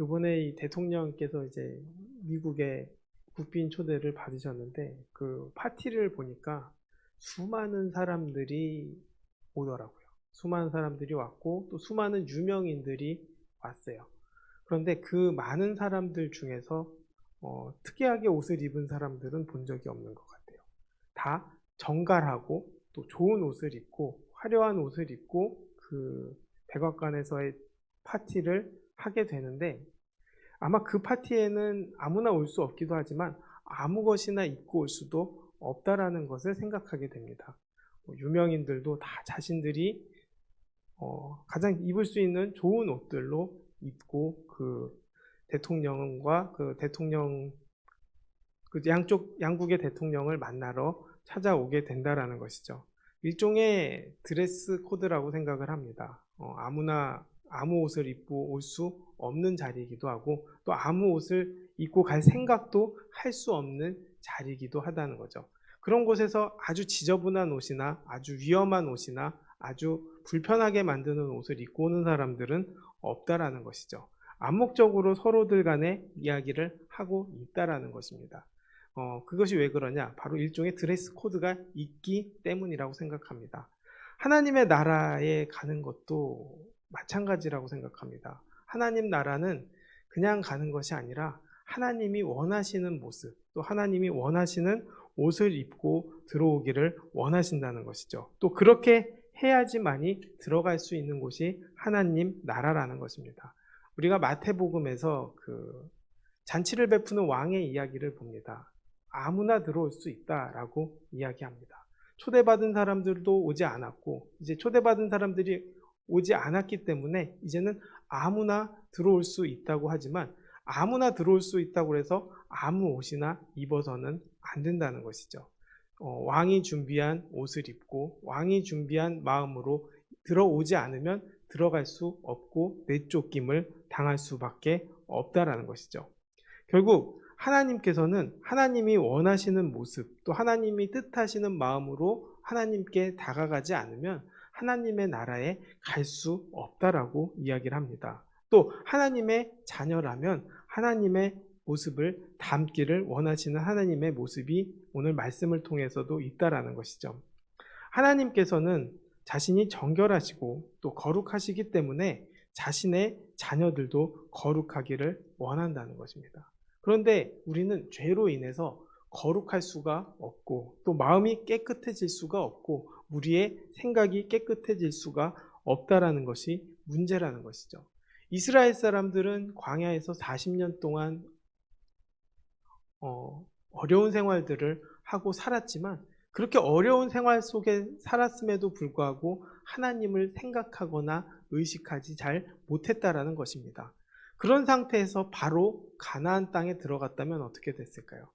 이번에 이 대통령께서 이제 미국의 국빈 초대를 받으셨는데 그 파티를 보니까 수많은 사람들이 오더라고요. 수많은 사람들이 왔고 또 수많은 유명인들이 왔어요. 그런데 그 많은 사람들 중에서 어, 특이하게 옷을 입은 사람들은 본 적이 없는 것 같아요. 다 정갈하고 또 좋은 옷을 입고 화려한 옷을 입고 그 백악관에서의 파티를 하게 되는데 아마 그 파티에는 아무나 올 수 없기도 하지만 아무 것이나 입고 올 수도 없다라는 것을 생각하게 됩니다. 뭐 유명인들도 다 자신들이 어, 가장 입을 수 있는 좋은 옷들로 입고 그 대통령과 그 대통령 그 양쪽 양국의 대통령을 만나러 찾아오게 된다라는 것이죠. 일종의 드레스 코드라고 생각을 합니다. 어, 아무나 아무 옷을 입고 올 수 없는 자리이기도 하고 또 아무 옷을 입고 갈 생각도 할 수 없는 자리이기도 하다는 거죠. 그런 곳에서 아주 지저분한 옷이나 아주 위험한 옷이나 아주 불편하게 만드는 옷을 입고 오는 사람들은 없다라는 것이죠. 암묵적으로 서로들 간에 이야기를 하고 있다라는 것입니다. 어, 그것이 왜 그러냐? 바로 일종의 드레스 코드가 있기 때문이라고 생각합니다. 하나님의 나라에 가는 것도 마찬가지라고 생각합니다. 하나님 나라는 그냥 가는 것이 아니라 하나님이 원하시는 모습, 또 하나님이 원하시는 옷을 입고 들어오기를 원하신다는 것이죠. 또 그렇게 해야지만이 들어갈 수 있는 곳이 하나님 나라라는 것입니다. 우리가 마태복음에서 그 잔치를 베푸는 왕의 이야기를 봅니다. 아무나 들어올 수 있다라고 이야기합니다. 초대받은 사람들도 오지 않았고 이제 초대받은 사람들이 오지 않았기 때문에 이제는 아무나 들어올 수 있다고 하지만 아무나 들어올 수 있다고 해서 아무 옷이나 입어서는 안 된다는 것이죠. 어, 왕이 준비한 옷을 입고 왕이 준비한 마음으로 들어오지 않으면 들어갈 수 없고 내쫓김을 당할 수밖에 없다라는 것이죠. 결국 하나님께서는 하나님이 원하시는 모습 또 하나님이 뜻하시는 마음으로 하나님께 다가가지 않으면 하나님의 나라에 갈 수 없다라고 이야기를 합니다. 또 하나님의 자녀라면 하나님의 모습을 담기를 원하시는 하나님의 모습이 오늘 말씀을 통해서도 있다라는 것이죠. 하나님께서는 자신이 정결하시고 또 거룩하시기 때문에 자신의 자녀들도 거룩하기를 원한다는 것입니다. 그런데 우리는 죄로 인해서 거룩할 수가 없고 또 마음이 깨끗해질 수가 없고 우리의 생각이 깨끗해질 수가 없다라는 것이 문제라는 것이죠. 이스라엘 사람들은 광야에서 40년 동안 어, 어려운 생활들을 하고 살았지만 그렇게 어려운 생활 속에 살았음에도 불구하고 하나님을 생각하거나 의식하지 잘 못했다라는 것입니다. 그런 상태에서 바로 가나안 땅에 들어갔다면 어떻게 됐을까요?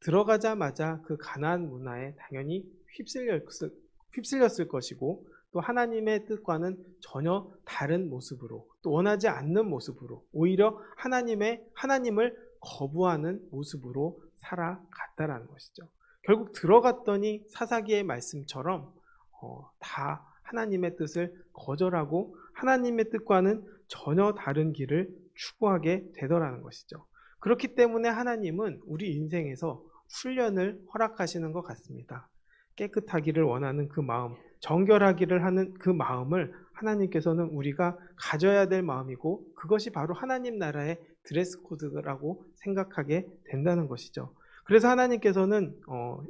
들어가자마자 그 가나안 문화에 당연히 휩쓸렸을, 휩쓸렸을 것이고 또 하나님의 뜻과는 전혀 다른 모습으로 또 원하지 않는 모습으로 오히려 하나님의 하나님을 거부하는 모습으로 살아갔다라는 것이죠. 결국 들어갔더니 사사기의 말씀처럼 어, 다 하나님의 뜻을 거절하고 하나님의 뜻과는 전혀 다른 길을 추구하게 되더라는 것이죠. 그렇기 때문에 하나님은 우리 인생에서 훈련을 허락하시는 것 같습니다. 깨끗하기를 원하는 그 마음, 정결하기를 하는 그 마음을 하나님께서는 우리가 가져야 될 마음이고 그것이 바로 하나님 나라의 드레스 코드라고 생각하게 된다는 것이죠. 그래서 하나님께서는 어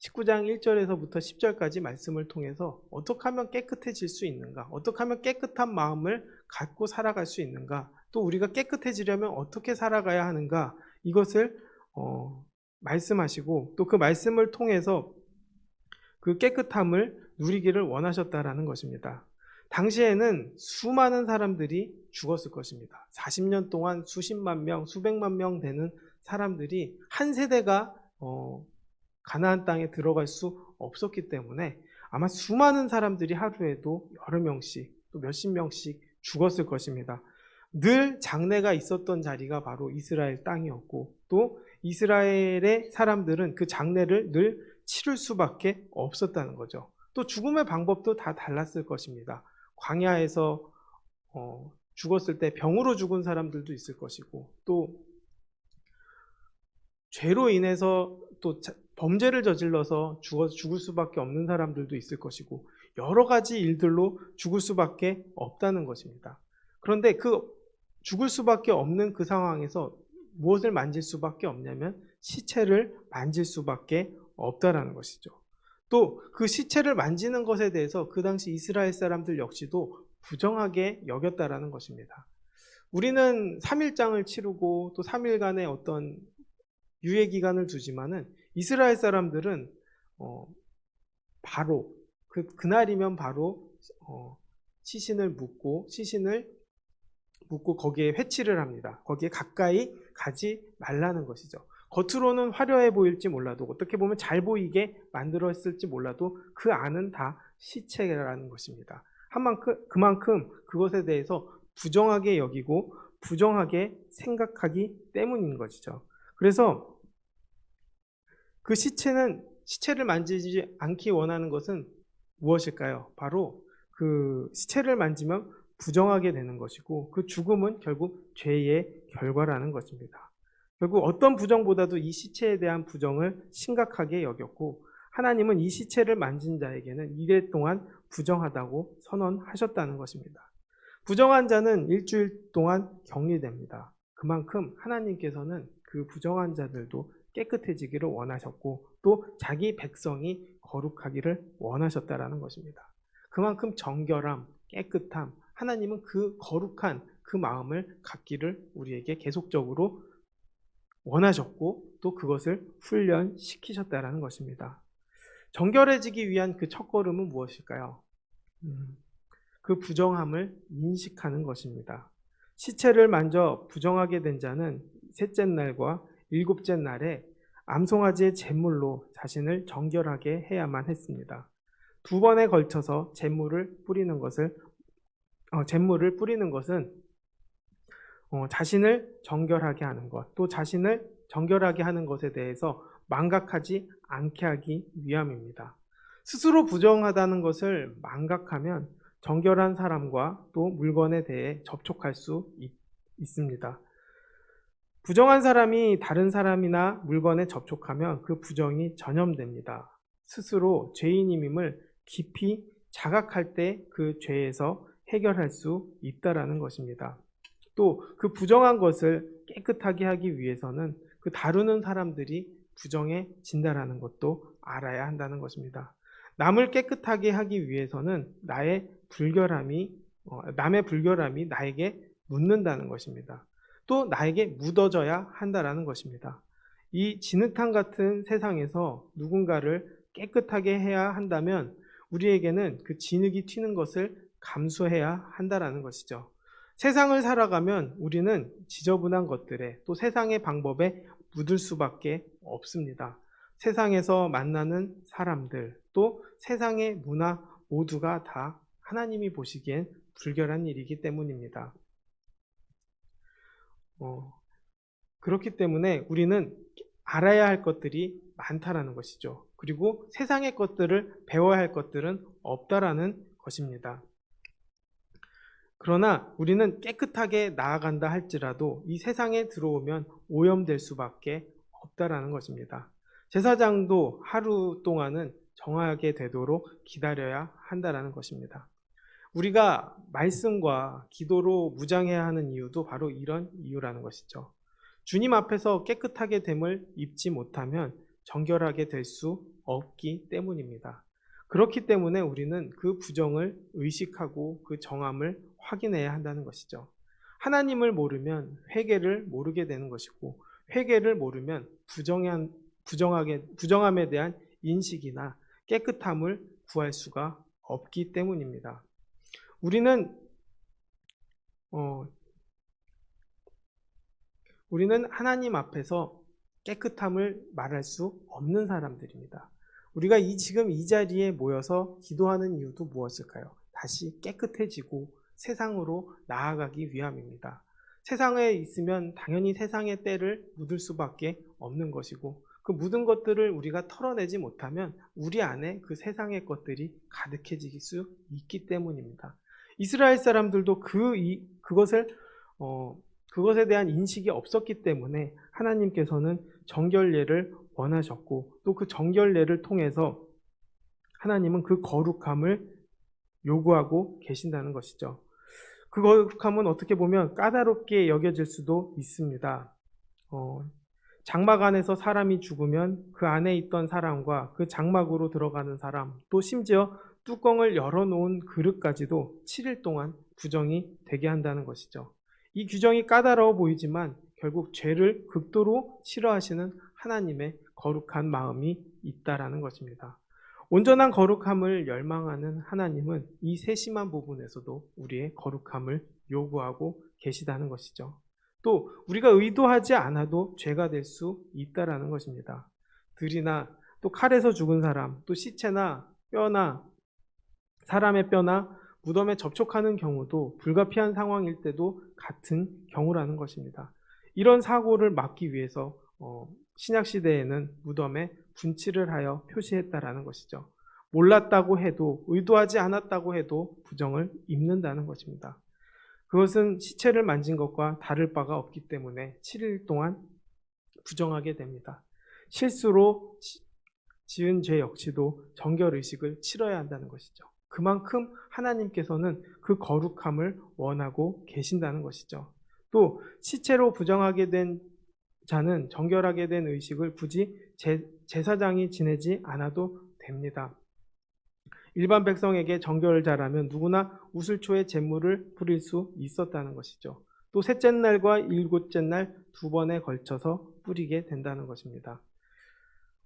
19장 1절에서부터 10절까지 말씀을 통해서 어떻게 하면 깨끗해질 수 있는가? 어떻게 하면 깨끗한 마음을 갖고 살아갈 수 있는가? 또 우리가 깨끗해지려면 어떻게 살아가야 하는가? 이것을 어 말씀하시고 또 그 말씀을 통해서 그 깨끗함을 누리기를 원하셨다라는 것입니다. 당시에는 수많은 사람들이 죽었을 것입니다. 40년 동안 수십만 명, 수백만 명 되는 사람들이 한 세대가 어, 가나안 땅에 들어갈 수 없었기 때문에 아마 수많은 사람들이 하루에도 여러 명씩 또 몇십 명씩 죽었을 것입니다. 늘 장례가 있었던 자리가 바로 이스라엘 땅이었고 또 이스라엘의 사람들은 그 장례를 늘 치를 수밖에 없었다는 거죠. 또 죽음의 방법도 다 달랐을 것입니다. 광야에서 어, 죽었을 때 병으로 죽은 사람들도 있을 것이고 또 죄로 인해서 또 자- 범죄를 저질러서 죽어 죽을 수밖에 없는 사람들도 있을 것이고 여러 가지 일들로 죽을 수밖에 없다는 것입니다. 그런데 그 죽을 수밖에 없는 그 상황에서 무엇을 만질 수밖에 없냐면 시체를 만질 수밖에 없다라는 것이죠. 또 그 시체를 만지는 것에 대해서 그 당시 이스라엘 사람들 역시도 부정하게 여겼다라는 것입니다. 우리는 3일장을 치르고 또 3일간의 어떤 유예 기간을 두지만은 이스라엘 사람들은 어, 바로 그 그날이면 바로 어, 시신을 묻고 시신을 묻고 거기에 회치를 합니다. 거기에 가까이 가지 말라는 것이죠. 겉으로는 화려해 보일지 몰라도 어떻게 보면 잘 보이게 만들었을지 몰라도 그 안은 다 시체라는 것입니다. 한만큼 그만큼 그것에 대해서 부정하게 여기고 부정하게 생각하기 때문인 것이죠. 그래서 그 시체는 시체를 만지지 않기 원하는 것은 무엇일까요? 바로 그 시체를 만지면 부정하게 되는 것이고 그 죽음은 결국 죄의 결과라는 것입니다. 결국 어떤 부정보다도 이 시체에 대한 부정을 심각하게 여겼고 하나님은 이 시체를 만진 자에게는 이래 동안 부정하다고 선언하셨다는 것입니다. 부정한 자는 일주일 동안 격리됩니다. 그만큼 하나님께서는 그 부정한 자들도 깨끗해지기를 원하셨고 또 자기 백성이 거룩하기를 원하셨다라는 것입니다. 그만큼 정결함, 깨끗함, 하나님은 그 거룩한 그 마음을 갖기를 우리에게 계속적으로 원하셨고 또 그것을 훈련시키셨다라는 것입니다. 정결해지기 위한 그 첫걸음은 무엇일까요? 음, 그 부정함을 인식하는 것입니다. 시체를 만져 부정하게 된 자는 셋째 날과 일곱째 날에 암송아지의 제물로 자신을 정결하게 해야만 했습니다. 두 번에 걸쳐서 제물을 뿌리는 것을 어, 제물을 뿌리는 것은 어, 자신을 정결하게 하는 것, 또 자신을 정결하게 하는 것에 대해서 망각하지 않게 하기 위함입니다. 스스로 부정하다는 것을 망각하면 정결한 사람과 또 물건에 대해 접촉할 수 있, 있습니다. 부정한 사람이 다른 사람이나 물건에 접촉하면 그 부정이 전염됩니다. 스스로 죄인임임을 깊이 자각할 때 그 죄에서 해결할 수 있다라는 것입니다. 또 그 부정한 것을 깨끗하게 하기 위해서는 그 다루는 사람들이 부정해진다라는 것도 알아야 한다는 것입니다. 남을 깨끗하게 하기 위해서는 나의 불결함이 어, 남의 불결함이 나에게 묻는다는 것입니다. 또 나에게 묻어져야 한다라는 것입니다. 이 진흙탕 같은 세상에서 누군가를 깨끗하게 해야 한다면 우리에게는 그 진흙이 튀는 것을 감수해야 한다라는 것이죠. 세상을 살아가면 우리는 지저분한 것들에 또 세상의 방법에 묻을 수밖에 없습니다. 세상에서 만나는 사람들 또 세상의 문화 모두가 다 하나님이 보시기엔 불결한 일이기 때문입니다. 어, 그렇기 때문에 우리는 알아야 할 것들이 많다라는 것이죠. 그리고 세상의 것들을 배워야 할 것들은 없다라는 것입니다. 그러나 우리는 깨끗하게 나아간다 할지라도 이 세상에 들어오면 오염될 수밖에 없다라는 것입니다. 제사장도 하루 동안은 정하게 되도록 기다려야 한다라는 것입니다. 우리가 말씀과 기도로 무장해야 하는 이유도 바로 이런 이유라는 것이죠. 주님 앞에서 깨끗하게 됨을 입지 못하면 정결하게 될 수 없기 때문입니다. 그렇기 때문에 우리는 그 부정을 의식하고 그 정함을 확인해야 한다는 것이죠. 하나님을 모르면 회개를 모르게 되는 것이고 회개를 모르면 부정한 부정하게 부정함에 대한 인식이나 깨끗함을 구할 수가 없기 때문입니다. 우리는 어, 우리는 하나님 앞에서 깨끗함을 말할 수 없는 사람들입니다. 우리가 이 지금 이 자리에 모여서 기도하는 이유도 무엇일까요? 다시 깨끗해지고 세상으로 나아가기 위함입니다. 세상에 있으면 당연히 세상의 때를 묻을 수밖에 없는 것이고 그 묻은 것들을 우리가 털어내지 못하면 우리 안에 그 세상의 것들이 가득해질 수 있기 때문입니다. 이스라엘 사람들도 그 이, 그것을 어, 그것에 대한 인식이 없었기 때문에 하나님께서는 정결례를 원하셨고 또 그 정결례를 통해서 하나님은 그 거룩함을 요구하고 계신다는 것이죠. 그 거룩함은 어떻게 보면 까다롭게 여겨질 수도 있습니다. 어, 장막 안에서 사람이 죽으면 그 안에 있던 사람과 그 장막으로 들어가는 사람, 또 심지어 뚜껑을 열어놓은 그릇까지도 7일 동안 부정이 되게 한다는 것이죠. 이 규정이 까다로워 보이지만 결국 죄를 극도로 싫어하시는 하나님의 거룩한 마음이 있다라는 것입니다. 온전한 거룩함을 열망하는 하나님은 이 세심한 부분에서도 우리의 거룩함을 요구하고 계시다는 것이죠. 또 우리가 의도하지 않아도 죄가 될 수 있다라는 것입니다. 들이나 또 칼에서 죽은 사람, 또 시체나 뼈나 사람의 뼈나 무덤에 접촉하는 경우도 불가피한 상황일 때도 같은 경우라는 것입니다. 이런 사고를 막기 위해서 어, 신약 시대에는 무덤에 분칠을 하여 표시했다라는 것이죠. 몰랐다고 해도 의도하지 않았다고 해도 부정을 입는다는 것입니다. 그것은 시체를 만진 것과 다를 바가 없기 때문에 7일 동안 부정하게 됩니다. 실수로 지은 죄 역시도 정결 의식을 치러야 한다는 것이죠. 그만큼 하나님께서는 그 거룩함을 원하고 계신다는 것이죠. 또 시체로 부정하게 된 자는 정결하게 된 의식을 굳이 제, 제사장이 지내지 않아도 됩니다. 일반 백성에게 정결자라면 누구나 우슬초에 제물을 뿌릴 수 있었다는 것이죠. 또 셋째 날과 일곱째 날 두 번에 걸쳐서 뿌리게 된다는 것입니다.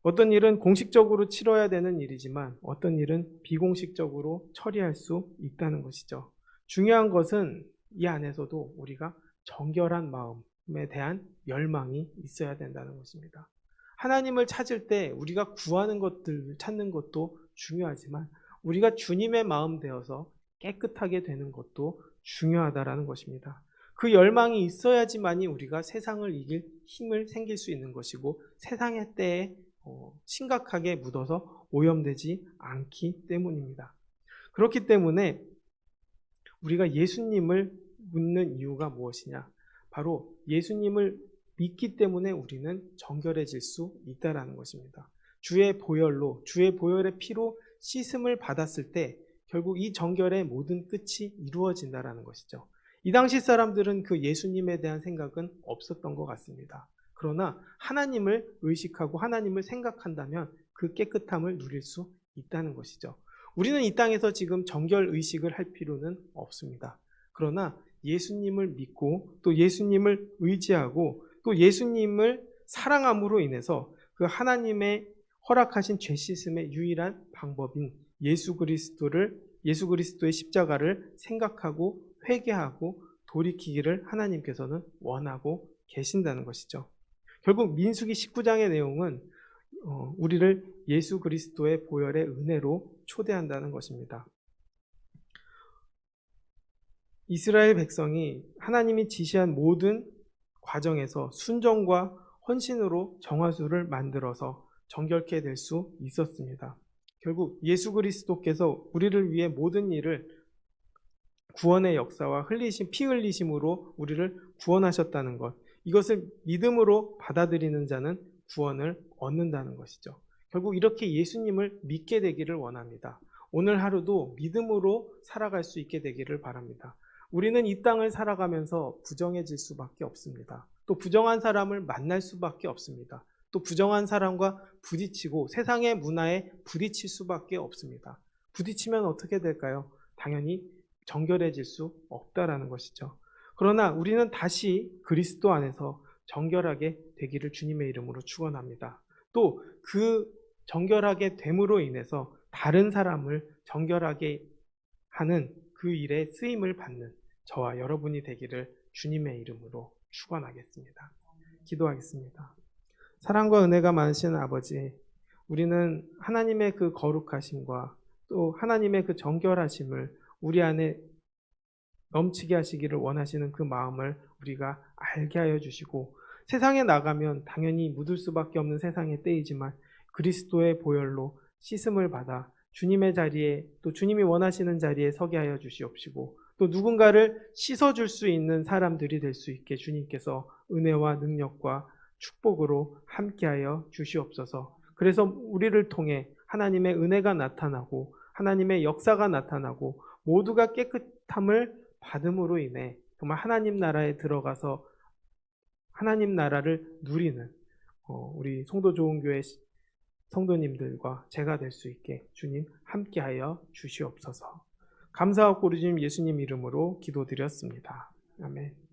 어떤 일은 공식적으로 치러야 되는 일이지만 어떤 일은 비공식적으로 처리할 수 있다는 것이죠. 중요한 것은 이 안에서도 우리가 정결한 마음에 대한 열망이 있어야 된다는 것입니다. 하나님을 찾을 때 우리가 구하는 것들을 찾는 것도 중요하지만 우리가 주님의 마음 되어서 깨끗하게 되는 것도 중요하다라는 것입니다. 그 열망이 있어야지만이 우리가 세상을 이길 힘을 생길 수 있는 것이고 세상의 때에 어, 심각하게 묻어서 오염되지 않기 때문입니다. 그렇기 때문에 우리가 예수님을 묻는 이유가 무엇이냐? 바로 예수님을 믿기 때문에 우리는 정결해질 수 있다라는 것입니다. 주의 보혈로, 주의 보혈의 피로 씻음을 받았을 때 결국 이 정결의 모든 끝이 이루어진다라는 것이죠. 이 당시 사람들은 그 예수님에 대한 생각은 없었던 것 같습니다. 그러나 하나님을 의식하고 하나님을 생각한다면 그 깨끗함을 누릴 수 있다는 것이죠. 우리는 이 땅에서 지금 정결 의식을 할 필요는 없습니다. 그러나 예수님을 믿고 또 예수님을 의지하고 또 예수님을 사랑함으로 인해서 그 하나님의 허락하신 죄 씻음의 유일한 방법인 예수 그리스도를 예수 그리스도의 십자가를 생각하고 회개하고 돌이키기를 하나님께서는 원하고 계신다는 것이죠. 결국 민수기 19장의 내용은 어, 우리를 예수 그리스도의 보혈의 은혜로 초대한다는 것입니다. 이스라엘 백성이 하나님이 지시한 모든 과정에서 순종과 헌신으로 정화수를 만들어서 정결케 될 수 있었습니다. 결국 예수 그리스도께서 우리를 위해 모든 일을 구원의 역사와 흘리심, 피 흘리심으로 우리를 구원하셨다는 것. 이것을 믿음으로 받아들이는 자는 구원을 얻는다는 것이죠. 결국 이렇게 예수님을 믿게 되기를 원합니다. 오늘 하루도 믿음으로 살아갈 수 있게 되기를 바랍니다. 우리는 이 땅을 살아가면서 부정해질 수밖에 없습니다. 또 부정한 사람을 만날 수밖에 없습니다. 또 부정한 사람과 부딪히고 세상의 문화에 부딪힐 수밖에 없습니다. 부딪히면 어떻게 될까요? 당연히 정결해질 수 없다라는 것이죠. 그러나 우리는 다시 그리스도 안에서 정결하게 되기를 주님의 이름으로 축원합니다. 또 그 정결하게 됨으로 인해서 다른 사람을 정결하게 하는 그 일에 쓰임을 받는 저와 여러분이 되기를 주님의 이름으로 축원하겠습니다. 기도하겠습니다. 사랑과 은혜가 많으신 아버지, 우리는 하나님의 그 거룩하심과 또 하나님의 그 정결하심을 우리 안에 넘치게 하시기를 원하시는 그 마음을 우리가 알게 하여 주시고 세상에 나가면 당연히 묻을 수밖에 없는 세상의 때이지만 그리스도의 보혈로 씻음을 받아 주님의 자리에 또 주님이 원하시는 자리에 서게 하여 주시옵시고 또 누군가를 씻어줄 수 있는 사람들이 될 수 있게 주님께서 은혜와 능력과 축복으로 함께하여 주시옵소서. 그래서 우리를 통해 하나님의 은혜가 나타나고 하나님의 역사가 나타나고 모두가 깨끗함을 받음으로 인해 정말 하나님 나라에 들어가서 하나님 나라를 누리는 어, 우리 송도 좋은 교회 성도님들과 제가 될 수 있게 주님 함께하여 주시옵소서. 감사하고 우리 주님 예수님 이름으로 기도드렸습니다. 아멘.